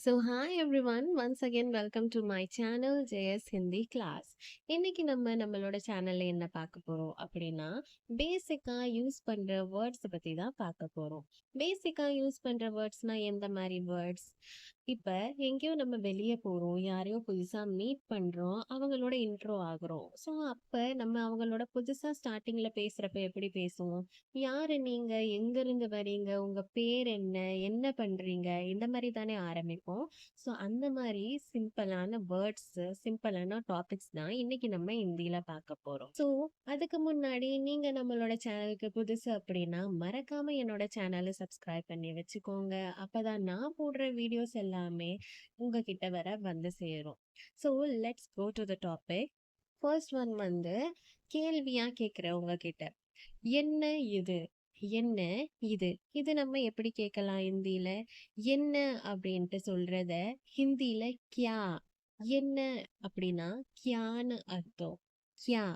So hi everyone once again welcome to my channel J S Hindi class இன்னைக்கு நம்ம நம்மளோட சேனல்ல என்ன பார்க்க போறோம் அப்படின்னா பேசிக்கா யூஸ் பண்ற வேர்ட்ஸை பற்றி தான் பார்க்க போறோம். பேசிக்கா யூஸ் பண்ற வேர்ட்ஸ்னா எந்த மாதிரி வேர்ட்ஸ் இப்போ எங்கேயோ நம்ம வெளியே போகிறோம் யாரையோ புதுசா மீட் பண்ணுறோம் அவங்களோட இன்ட்ரோ ஆகுறோம். ஸோ அப்போ நம்ம அவங்களோட புதுசாக ஸ்டார்டிங்கில் பேசுகிறப்ப எப்படி பேசுவோம்? யார் நீங்க? எங்கேருந்து வரீங்க உங்கள் பேர் என்ன? என்ன பண்றீங்க? இந்த மாதிரி தானே ஆரம்பிப்போம். ஸோ அந்த மாதிரி சிம்பிளான வேர்ட்ஸு சிம்பிளான டாபிக்ஸ் தான் இன்னைக்கு நம்ம ஹிந்தியில் பார்க்க போறோம். ஸோ அதுக்கு முன்னாடி நீங்கள் நம்மளோட சேனலுக்கு புதுசு அப்படின்னா மறக்காமல் என்னோட சேனலை சப்ஸ்கிரைப் பண்ணி வச்சுக்கோங்க. அப்பதான் நான் போடுற வீடியோஸ் எல்லாம் எல்லாமே உங்ககிட்ட வர வந்து சேரும். So let's go to the topic first one வந்து கேள்வியா கேட்குறேன் உங்ககிட்ட. என்ன இது? என்ன இது? இது நம்ம எப்படி கேட்கலாம் ஹிந்தியில்? என்ன அப்படின்ட்டு சொல்கிறத ஹிந்தியில் கியா. என்ன அப்படின்னா கியான்னு அர்த்தம். கியா.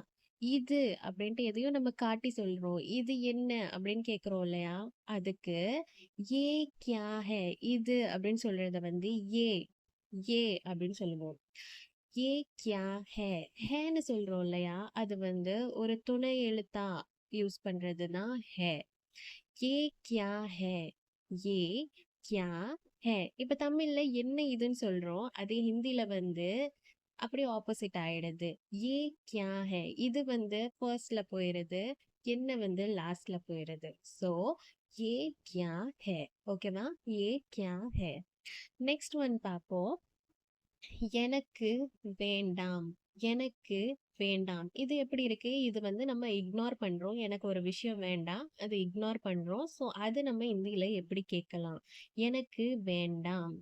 இது அப்படின்ட்டு எதையும் நம்ம காட்டி சொல்றோம். இது என்ன? அப்படின்னு கேக்குறோம் இல்லையா? அதுக்கு ஏ கியா ஹே? இது அப்படின்னு சொல்றத வந்து ஏ ஏ அப்படின்னு சொல்லுவோம். ஏ கியா ஹே? ஹேன்னு சொல்றோம் இல்லையா? அது வந்து ஒரு துணை எழுத்தா யூஸ் பண்றதுன்னா ஹே. ஏ கியா ஹே? ஏ கியா ஹே? இப்ப தமிழ்ல என்ன இதுன்னு சொல்றோம். அதே ஹிந்தில வந்து அப்படியே ஆப்போசிட் ஆயிடுது. ஏ கியா ஹே? இது வந்து ஃபர்ஸ்ட்ல போயிடுது என்ன வந்து லாஸ்ட்ல போயிடுது ஸோ ஏ கியா ஹே. ஓகேவா ஏ கியா ஹே. நெக்ஸ்ட் ஒன் பார்ப்போம். எனக்கு வேண்டாம். எனக்கு வேண்டாம். இது எப்படி இருக்கு? இது வந்து நம்ம இக்னோர் பண்றோம். எனக்கு ஒரு விஷயம் வேண்டாம். அது இக்னோர் பண்றோம். ஸோ அது நம்ம இந்தியில எப்படி கேட்கலாம்? எனக்கு வேண்டாம்.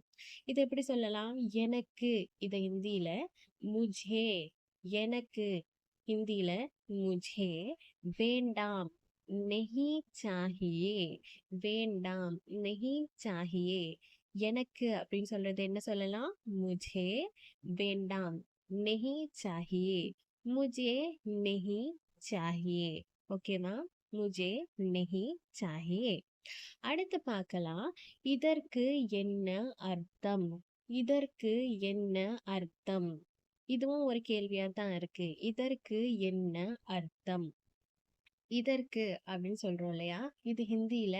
இது எப்படி சொல்லலாம்? எனக்கு இதை இந்தியில முஜே எனக்கு ஹிந்தியில முஜே வேண்டாம் நெஹி சாஹியே வேண்டாம் நெஹி சாஹியே எனக்கு அப்படின்னு சொல்றது என்ன சொல்லலாம்? முஜே வேண்டாம் நெஹி சாஹியே मुझे नहीं चाहिए ஓகேவா मुझे नहीं चाहिए அடுத்து பார்க்கலாம் இதற்கு என்ன அர்த்தம் இதற்கு என்ன அர்த்தம் இதுவும் ஒரு கேள்வியா தான் இருக்கு இதற்கு என்ன அர்த்தம் இதற்கு அப்படின்னு சொல்றோம் இல்லையா இது ஹிந்தியில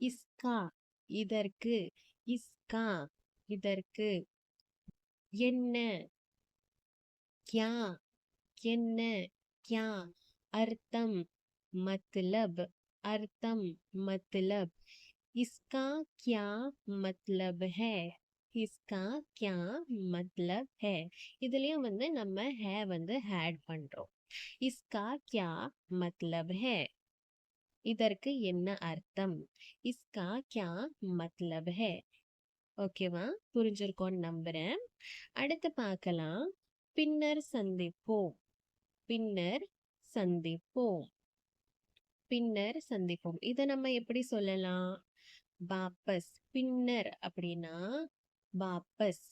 இஸ்கா இதற்கு இஸ்கா இதற்கு என்ன क्या என்ன क्या அர்த்தம் मतलब அர்த்தம் मतलब इसका क्या मतलब है इसका क्या मतलब है இதுலயும் வந்து நம்ம है வந்து ஆட் பண்றோம் इसका क्या मतलब है இதற்கு என்ன அர்த்தம் इसका क्या मतलब है ஓகேவா புரிஞ்சிருக்கோன்னு நம்புறேன் அடுத்து பார்க்கலாம் பின்னர் சந்திப்போம் பின்னர் சந்திப்போம். பின்னர் சந்திப்போம். இதை நம்ம எப்படி சொல்லலாம்? வாபஸ் பின்னர் அப்படின்னா வாபஸ்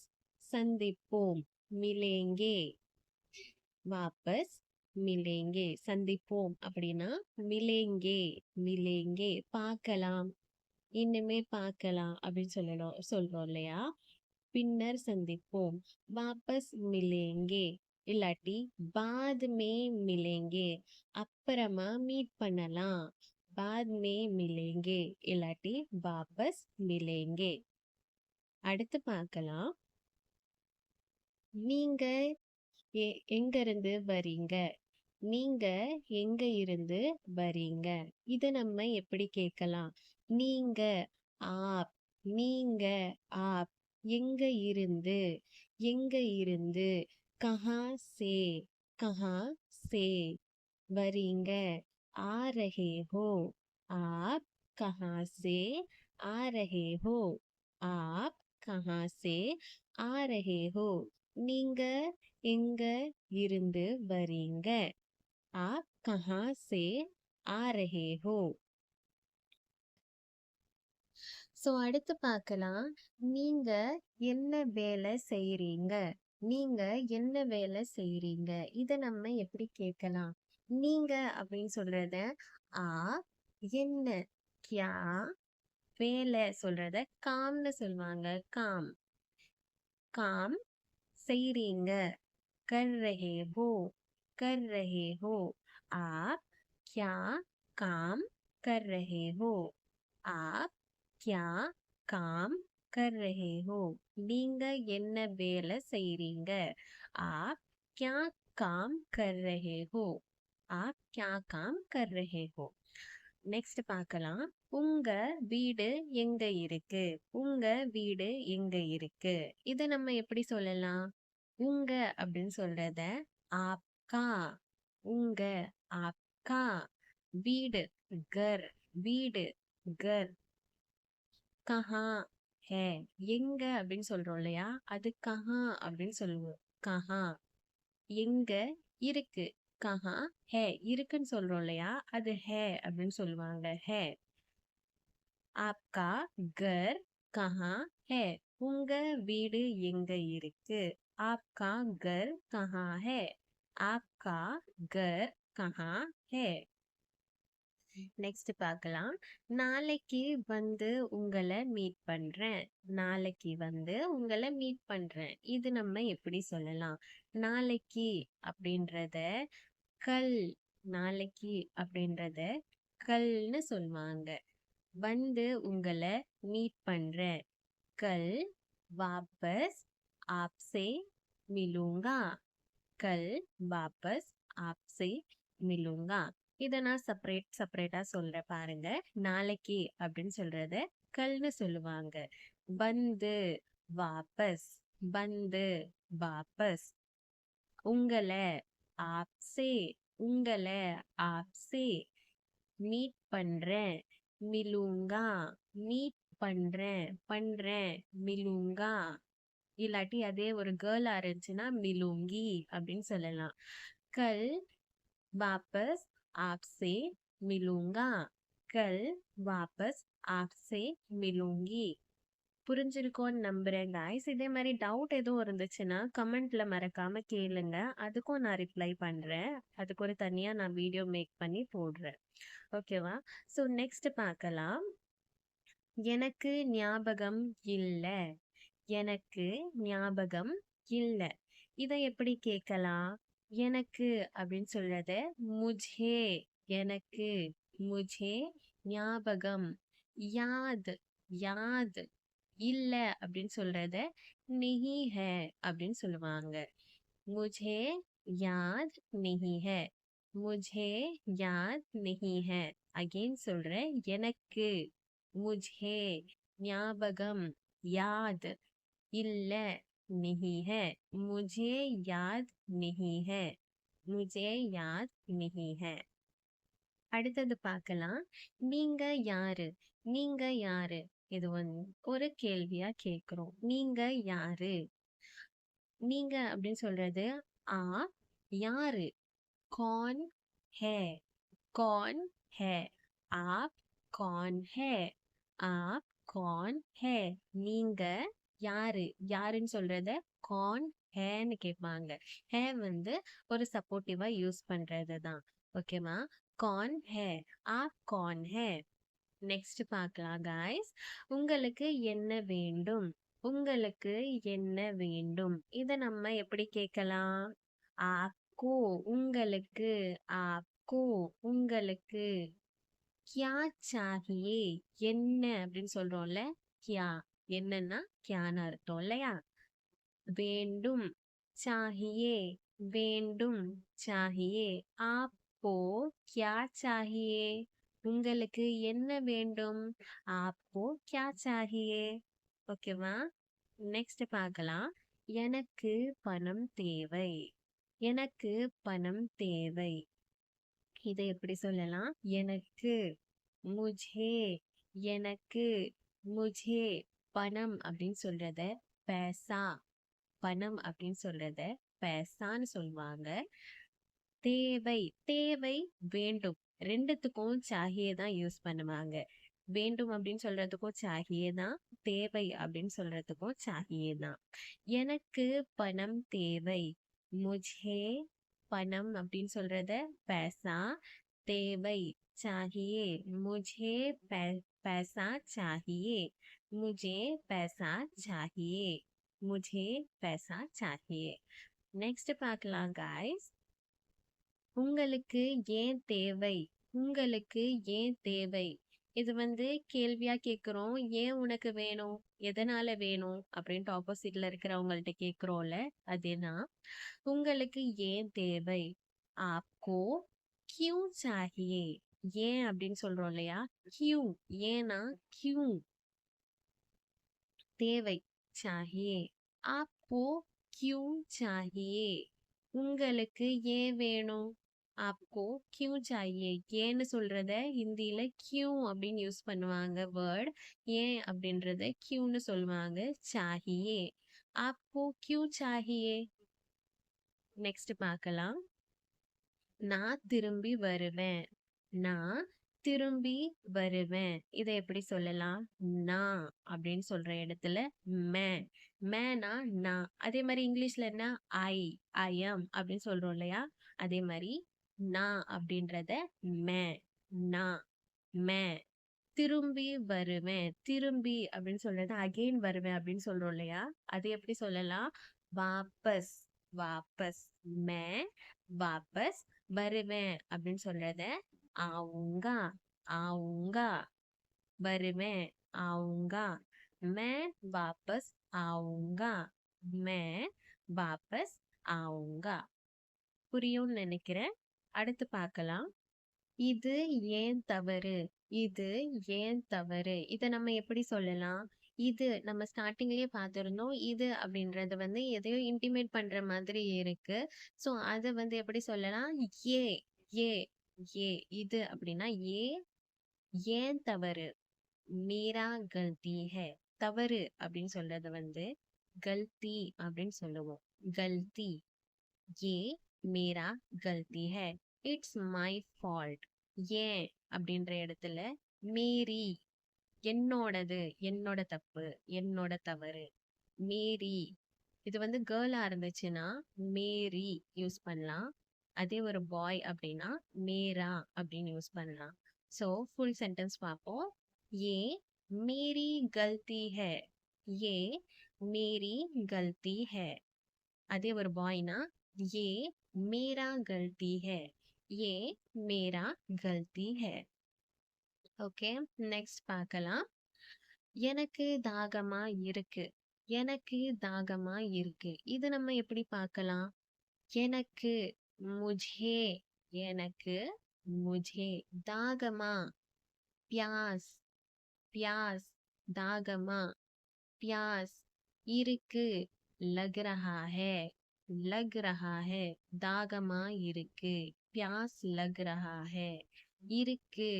சந்திப்போம் மிலேங்கே. வாபஸ் மிலேங்கே சந்திப்போம் அப்படின்னா மிலேங்கே மிலேங்கே பார்க்கலாம். இன்னுமே பார்க்கலாம் அப்படின்னு சொல்லணும் சொல்றோம் இல்லையா? பின்னர் சந்திப்போம். வாபஸ் மிலேங்கே. இல்லாட்டி பாத் மே மிலேங்கே அப்புறமா மீட் பண்ணலாம். பாத் மே மிலேங்கே இல்லாட்டி வாபஸ் மிலேங்கே. அடுத்து பார்க்கலாம். நீங்க எங்க இருந்து வரீங்க? நீங்க எங்க இருந்து வரீங்க? இதை நம்ம எப்படி கேட்கலாம்? நீங்க ஆப் நீங்க ஆப் எங்க இருந்து எங்க இருந்து கஹா சே கஹா சே வரீங்க. ஆ ரஹே ஹோ ஆப் கஹா சே ஆ ரஹே ஹோ ஆப் கஹா சே ஆ ரஹே ஹோ. நீங்க எங்க இருந்து வரீங்க ஆப் கஹா சே ஆ ரஹே ஹோ. ஸோ அடுத்து பார்க்கலாம். நீங்க என்ன வேலை செய்கிறீங்க நீங்க என்ன வேலை செய்றீங்க இத நம்ம எப்படி கேட்கலாம் நீங்க அப்படின்னு சொல்றத ஆ என்ன கியா வேலை சொல்றத காம்னு சொல்லுவாங்க காம் काम செய்றீங்க कर रहे हो कर रहे हो आप क्या काम कर रहे हो आप क्या काम कर रहे हो நீங்க என்ன வேலை செய்றீங்க आप क्या काम कर रहे हो आप क्या काम कर रहे हो நெக்ஸ்ட் பார்க்கலாம் உங்க வீடு எங்க இருக்கு உங்க வீடு எங்க இருக்கு இத நம்ம எப்படி சொல்லலாம் உங்க அப்படின்னு சொல்றத ஆப்கா உங்க ஆப்கா வீடு கர் வீடு கர் கஹா ஹே எங்க அப்படின்னு சொல்றோம் இல்லையா? அது கஹா அப்படின்னு சொல்லுவோம். கஹா. எங்க? இருக்கு. கஹா. ஹே. இருக்குன்னு சொல்றோம் இல்லையா? அது ஹே அப்படின்னு சொல்லுவாங்க. ஹே. ஆப்கா. கர். கஹா. ஹே. உங்க வீடு எங்க இருக்கு? ஆப்கா. கர். கஹா. ஹே. ஆப்கா. கர். கஹா. ஹே. நெக்ஸ்ட் பார்க்கலாம். நாளைக்கு வந்து உங்களை மீட் பண்றேன். நாளைக்கு வந்து உங்களை மீட் பண்றேன். இது நம்ம எப்படி சொல்லலாம்? நாளைக்கு அப்படின்றத கல் நாளைக்கு அப்படின்றத கல்னு சொல்லுவாங்க. வந்து உங்களை மீட் பண்றேன். கல் வாபஸ் ஆப்சே மிலுங்கா. கல் வாபஸ் ஆப்சே மிலுங்கா. இதை நான் செப்பரேட் செப்பரேட்டா சொல்கிறேன் பாருங்க. நாளைக்கு அப்படின்னு சொல்றத கல்னு சொல்லுவாங்க. பந்து வாபஸ் பந்து வாபஸ். உங்களை ஆப்சே உங்களை ஆப்சே. மீட் பண்றேன் மிலுங்கா. மீட் பண்றேன் பண்றேன் மிலுங்கா. இல்லாட்டி அதே ஒரு கேர்ளா இருந்துச்சுன்னா மிலுங்கி அப்படின்னு சொல்லலாம். கல் வாபஸ் आपसे मिलूंगा कल वापस आपसे मिलूंगी புரிஞ்சிருக்கோன்னு நம்புறேன் காய்ஸ் இதே மாதிரி டவுட் எதுவும் இருந்துச்சுன்னா கமெண்ட்ல மறக்காம கேளுங்க அதுக்கும் நான் ரிப்ளை பண்றேன் அதுக்கு ஒரு தனியா நான் வீடியோ மேக் பண்ணி போடுறேன் ஓகேவா ஸோ நெக்ஸ்ட் பார்க்கலாம் எனக்கு ஞாபகம் இல்லை எனக்கு ஞாபகம் இல்லை இதை எப்படி கேட்கலாம் எனக்கு அப்படின்னு சொல்றத முஜே எனக்கு முஜே ஞாபகம் யாத் யாத் இல்ல அப்படின்னு சொல்றத நெஹி ஹே அப்படின்னு சொல்லுவாங்க. முஜே யாத் நெஹி ஹே முஜே யாத் நெஹி ஹே அகெயின் சொல்றேன் எனக்கு முஜே ஞாபகம் யாத் இல்ல नहीं है। मुझे याद नहीं है। मुझे याद नहीं है। அடுத்தது பார்க்கலாம். நீங்க யாரு? நீங்க யாரு? இது வந்து ஒரு கேள்வியா கேட்குறோம். நீங்க யாரு? நீங்க அப்படின்னு சொல்றது ஆ யாரு? கான் ஹே கான் ஹே ஆப் கான் ஹே ஆப் कौन है நீங்க யாரு? யாருன்னு சொல்றத கான் ஹேன்னு கேட்பாங்க ஹே வந்து ஒரு சப்போர்ட்டிவா யூஸ் பண்றது தான் ஓகேவா கான் ஹே ஆப் கான் ஹே நெக்ஸ்ட் பார்க்கலாம் காய்ஸ் உங்களுக்கு என்ன வேண்டும்? உங்களுக்கு என்ன வேண்டும்? இதை நம்ம எப்படி கேட்கலாம்? ஆப்கோ உங்களுக்கு ஆப்கோ உங்களுக்கு கியா சாகியே? என்ன அப்படின்னு சொல்றோம்ல கியா. என்னன்னா கியான்னு அர்த்தம் இல்லையா? வேண்டும் சாகியே வேண்டும் சாகியே ஆப்போ கியா சாகியே? உங்களுக்கு என்ன வேண்டும்? ஆப்போ கியா சாகியே? ஓகேவா? நெக்ஸ்ட் பார்க்கலாம். எனக்கு பணம் தேவை. எனக்கு பணம் தேவை. இதை எப்படி சொல்லலாம்? எனக்கு முஜே எனக்கு முஜே பணம் அப்படின்னு சொல்றத பேசா. பணம் அப்படின்னு சொல்றத பேசான்னு சொல்லுவாங்க. தேவை தேவை வேண்டும். ரெண்டுத்துக்கும் சாகியே தான் யூஸ் பண்ணுவாங்க. வேண்டும் அப்படின்னு சொல்றதுக்கும் சாகியே தான் தேவை அப்படின்னு சொல்றதுக்கும் சாகியே தான். எனக்கு பணம் தேவை. முஜே பணம் அப்படின்னு சொல்றத பேசா. தேவை சாகியே. முஜே பே பேசா சாகியே. मुझे पैसा चाहिए मुझे पैसा चाहिए நெக்ஸ்ட் பார்க்கலாம் guys உங்களுக்கு ஏன் தேவை உங்களுக்கு ஏன் தேவை இது வந்து கேள்வியா கேக்குறோம் ஏன் உனக்கு வேணும் எதனால வேணும் அப்படின்ட்டு ஆப்போசிட்ல இருக்கிறவங்கள்ட்ட கேக்குறோம்ல அதுதான் உங்களுக்கு ஏன் தேவை ஆப்கோ கியூ சாஹியே ஏன் அப்படின்னு சொல்றோம் இல்லையா கியூ ஏன்னா கியூ தேவை. சாஹியே அப்போ கியூ சாஹியே உங்களுக்கு ஏன் வேணும்? ஆப்கோ கியூ சாஹியே ஏன்னு சொல்றத ஹிந்தியில கியூ அப்படின்னு யூஸ் பண்ணுவாங்க. வேர்ட். ஏன் அப்படின்றத கியூன்னு சொல்லுவாங்க. சாஹியே ஆப்கோ கியூ சாஹியே நெக்ஸ்ட் பார்க்கலாம். நான் திரும்பி வருவேன். நான் திரும்பி வருவேன். இதை எப்படி சொல்லலாம்? நான் அப்படின்னு சொல்ற இடத்துல மே. மேனா நான் அதே மாதிரி இங்கிலீஷ்ல என்ன? ஐ ஐ எம் அப்படின்னு சொல்றோம் இல்லையா? அதே மாதிரி நான் அப்படின்றத மே நான் மே. திரும்பி வருவேன். திரும்பி அப்படின்னு சொல்றது அகெயின் வருவேன் அப்படின்னு சொல்றோம் இல்லையா? அது எப்படி சொல்லலாம்? வாபஸ் வாபஸ் மே வாபஸ் வருவேன் அப்படின்னு சொல்றத அவங்க அவங்க வருவேன் அவங்க மே வாபஸ் ஆவுங்கா மே வாபஸ் ஆவுங்கா புரியும்னு நினைக்கிறேன். அடுத்து பார்க்கலாம். இது ஏன் தவறு? இது ஏன் தவறு? இதை நம்ம எப்படி சொல்லலாம்? இது நம்ம ஸ்டார்டிங்லயே பார்த்திருந்தோம். இது அப்படின்றது வந்து எதையோ இன்டிமேட் பண்ற மாதிரி இருக்கு. ஸோ அதை வந்து எப்படி சொல்லலாம்? ஏ ஏ. ஏ இது அப்படின்னா ஏ ஏன் தவறு? மீரா கல்தி ஹே. தவறு அப்படின்னு சொல்றது வந்து கல்தி அப்படின்னு சொல்லுவோம். கல்தி. ஏ மீரா கல்தி ஹே. இட்ஸ் மை ஃபால்ட் ஏன் அப்படின்ற இடத்துல மீறி. என்னோடது என்னோட தப்பு என்னோட தவறு. மீறி. இது வந்து கேர்ளா இருந்துச்சுன்னா மேரி யூஸ் பண்ணலாம். அதே ஒரு பாய் அப்படின்னா மேரா அப்படின்னு யூஸ் பண்ணலாம். ஸோ ஃபுல் சென்டென்ஸ் பார்ப்போம். ஏ மேரி கல்தி ஹே. ஏ மேரி கல்தி ஹே. அதே ஒரு பாய்னா ஏ மேரா கல்தி ஹே. ஏ மேரா கல்தி ஹே. ஓகே நெக்ஸ்ட் பார்க்கலாம். எனக்கு தாகமா இருக்கு. எனக்கு தாகமா இருக்கு. இது நம்ம எப்படி பார்க்கலாம்? எனக்கு முஜே எனக்கு முஜே தாகமா பியாஸ் பியாஸ் தாகமா பியாஸ் இருக்கு லக் ரஹா ஹே லக் ரஹா ஹே தாகமா இருக்கு பியாஸ் லக் ரஹா ஹே இருக்கு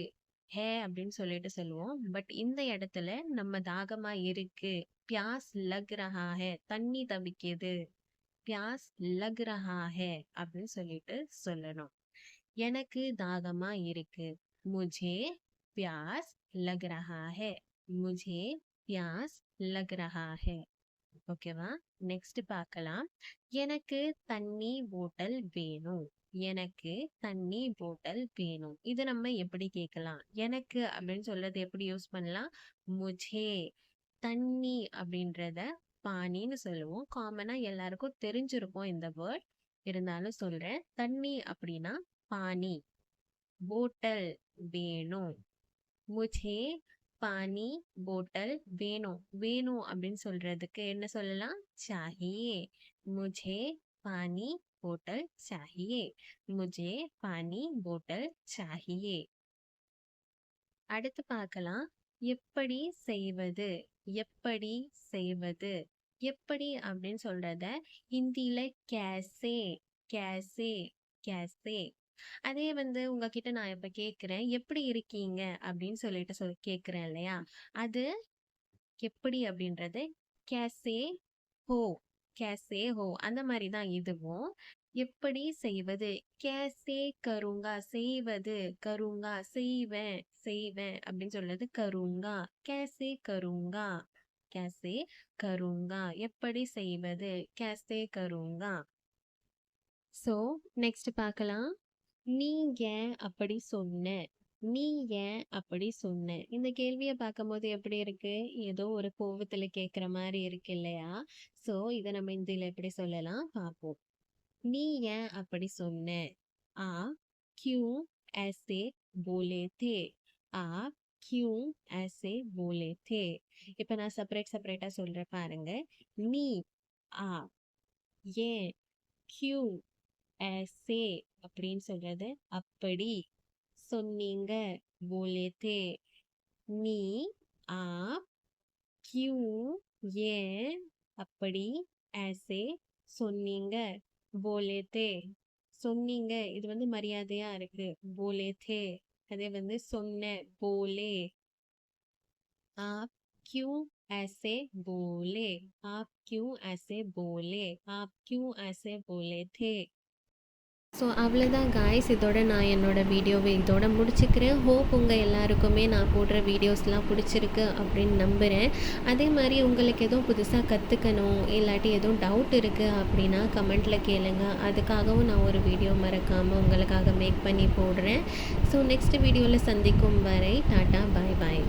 ஹே அப்படின்னு சொல்லிட்டு சொல்லுவோம். பட் இந்த இடத்துல நம்ம தாகமா இருக்கு பியாஸ் லக் ரஹா ஹே தண்ணி தவிக்குது. प्यास लग रहा है அப்படின்னு சொல்லிட்டு சொல்லணும். எனக்கு தாகமா இருக்கு. முஜே பியாஸ் லக் ரஹா ஹே முஜே பியாஸ் லக் ரஹா ஹே ஓகேவா? நெக்ஸ்ட் பார்க்கலாம். எனக்கு தண்ணி போட்டல் வேணும். எனக்கு தண்ணி போட்டல் வேணும். இது நம்ம எப்படி கேட்கலாம்? எனக்கு அப்படின்னு சொல்றது எப்படி யூஸ் பண்ணலாம்? முஜே தண்ணி அப்படின்றத பானின்னு சொல்லுவோம். காமனா எல்லாருக்கும் தெரிஞ்சிருக்கும் இந்த வேர்ட் இருந்தாலும் சொல்றேன். தண்ணி அப்படின்னா பானி போட்டல் வேணும். முஜே பானி போட்டல் வேணும். வேணும் அப்படின்னு சொல்றதுக்கு என்ன சொல்லலாம்? சாஹியே. முஜே பானி போட்டல் சாஹியே. முஜே பானி போட்டல் சாஹியே. அடுத்து பார்க்கலாம். எப்படி செய்வது? எப்படி செய்வது? எப்படி அப்படின்னு சொல்றத ஹிந்தியில கேசே கேசே கேசே. அதே வந்து உங்ககிட்ட நான் இப்ப கேக்குறேன். எப்படி இருக்கீங்க? அப்படின்னு சொல்லிட்டு சொல் கேக்குறேன் இல்லையா? அது எப்படி அப்படின்றது? கேசே ஹோ கேசே ஹோ. அந்த மாதிரி தான் இதுவும். எப்படி செய்வது கேசே கருங்கா செய்வது கருங்கா செய்வேன் செய்வேன் அப்படின்னு சொல்றது கருங்கா கேசே கருங்கா கேசே கருங்கா எப்படி செய்வது கேசே கருங்கா ஸோ நெக்ஸ்ட் பார்க்கலாம் நீங்க அப்படி சொன்ன "நீ ஏன் அப்படி சொன்ன?" இந்த கேள்வியை பார்க்கும்போது எப்படி இருக்கு? ஏதோ ஒரு கோவத்துல கேட்குற மாதிரி இருக்கு இல்லையா? ஸோ, இதை நம்ம இந்தியில் எப்படி சொல்லலாம் பார்ப்போம். நீ ஏன் அப்படி சொன்ன ஆ கியூ ஏசே போலே தே. ஆ கியூ ஏசே போலே தே. இப்போ நான் செப்பரேட் செப்பரேட்டாக சொல்கிறேன் பாருங்க. நீ ஆ ஏன் கியூ ஏசே அப்படின்னு சொல்கிறது அப்படி சொன்னீங்க. போலே தே. நீ ஆ கியூ ஏன் அப்படி ஏசே சொன்னீங்க. "बोले थे", சொன்னீங்க இது வந்து மரியாதையா இருக்கு. "बोले थे" அதே வந்து சொன்ன, "बोले" "आप क्यों ऐसे बोले?" "आप क्यों ऐसे बोले?" "आप क्यों ऐसे बोले थे?" ஸோ அவ்வளோதான் காய்ஸ். இதோட நான் என்னோடய வீடியோவை இதோட முடிச்சுக்கிறேன். ஹோப் உங்கள் எல்லாருக்குமே நான் போடுற வீடியோஸ்லாம் பிடிச்சிருக்கு அப்படின்னு நம்புகிறேன் அதே மாதிரி உங்களுக்கு எதுவும் புதுசாக கற்றுக்கணும் இல்லாட்டி எதுவும் டவுட் இருக்குது அப்படின்னா கமெண்ட்டில் கேளுங்க. அதுக்காகவும் நான் ஒரு வீடியோ மறக்காமல் உங்களுக்காக மேக் பண்ணி போடுறேன். ஸோ நெக்ஸ்ட் வீடியோவில் சந்திக்கும் வரை டாட்டா, பாய் பாய்.